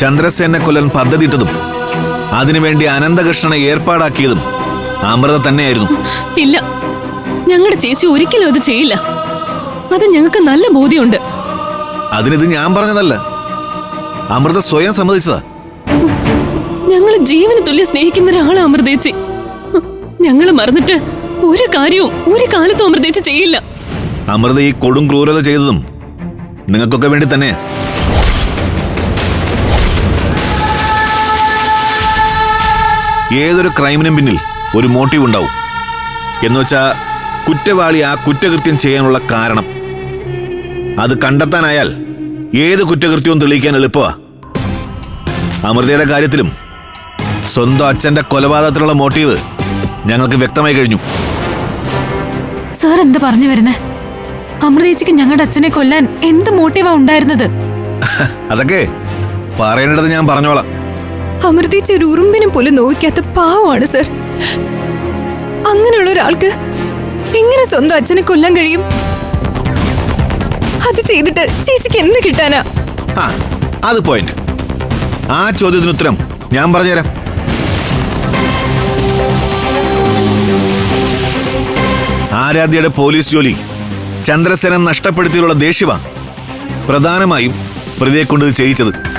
ചന്ദ്രസേനെ കൊല്ലൻ പദ്ധതിയിട്ടതും അതിനുവേണ്ടി അനന്തകൃഷ്ണനെ ഏർപ്പാടാക്കിയതും അമൃത തന്നെയായിരുന്നു. ഇല്ല ഞങ്ങളുടെ ചേച്ചി ഒരിക്കലും അത് ചെയ്യില്ല. അത് ഞങ്ങൾക്ക് നല്ല ബോധ്യമുണ്ട്. അതിനിത് ഞാൻ പറഞ്ഞതല്ല. അമൃത സ്വയം സമ്മതിച്ചതാ. ഞങ്ങൾ ജീവന് തുല്യം സ്നേഹിക്കുന്ന ഒരാളാണ് അമൃതേച്ചി ഞങ്ങൾ മറന്നിട്ട് ഒരു കാര്യവും ഒരു കാലത്തും അമൃതേച്ചി ചെയ്യില്ല. അമൃത ഈ കൊടും ക്രൂരത ചെയ്തതും നിങ്ങൾക്കൊക്കെ വേണ്ടി തന്നെയാ. ഏതൊരു ക്രൈമിനും പിന്നിൽ ഒരു മോട്ടീവ് ഉണ്ടാവും. എന്ന് വെച്ചാൽ കുറ്റവാളി ആ കുറ്റകൃത്യം ചെയ്യാനുള്ള കാരണം. അത് കണ്ടെത്താനായാൽ ഏത് കുറ്റകൃത്യവും തെളിയിക്കാൻ എളുപ്പമാണ് അമൃതയുടെ കാര്യത്തിലും സ്വന്തം അച്ഛന്റെ കൊലപാതകത്തിലുള്ള മോട്ടീവ് ഞങ്ങൾക്ക് വ്യക്തമായി കഴിഞ്ഞു. സാർ എന്ത് പറഞ്ഞു വരുന്നേ? അമൃതേച്ചിക്ക് ഞങ്ങളുടെ അച്ഛനെ കൊല്ലാൻ എന്ത് മോട്ടീവാ ഉണ്ടായിരുന്നത്? അതൊക്കെ പറയേണ്ടത് ഞാൻ പറഞ്ഞോളാം. അമൃതീച്ച് ഒരു ഉറുമ്പിനും പോലും നോവിക്കാത്ത പാവമാണ് സർ. അങ്ങനെയുള്ള ഒരാൾക്ക് എങ്ങനെ സ്വന്തം അച്ഛനെ കൊല്ലാൻ കഴിയും? അത് ചെയ്തിട്ട് ചേച്ചിക്ക് എന്ത് കിട്ടാനാ? ആ അത് പോയിന്റ് ആ ചോദ്യത്തിന് ഉത്തരം ഞാൻ പറഞ്ഞുതരാം. ആരാധ്യയുടെ പോലീസ് ജോലി ചന്ദ്രസേനൻ നഷ്ടപ്പെടുത്തിയുള്ള ദേഷ്യമാണ് പ്രധാനമായും പ്രതിയെ കൊണ്ട് ചെയ്യിച്ചത്.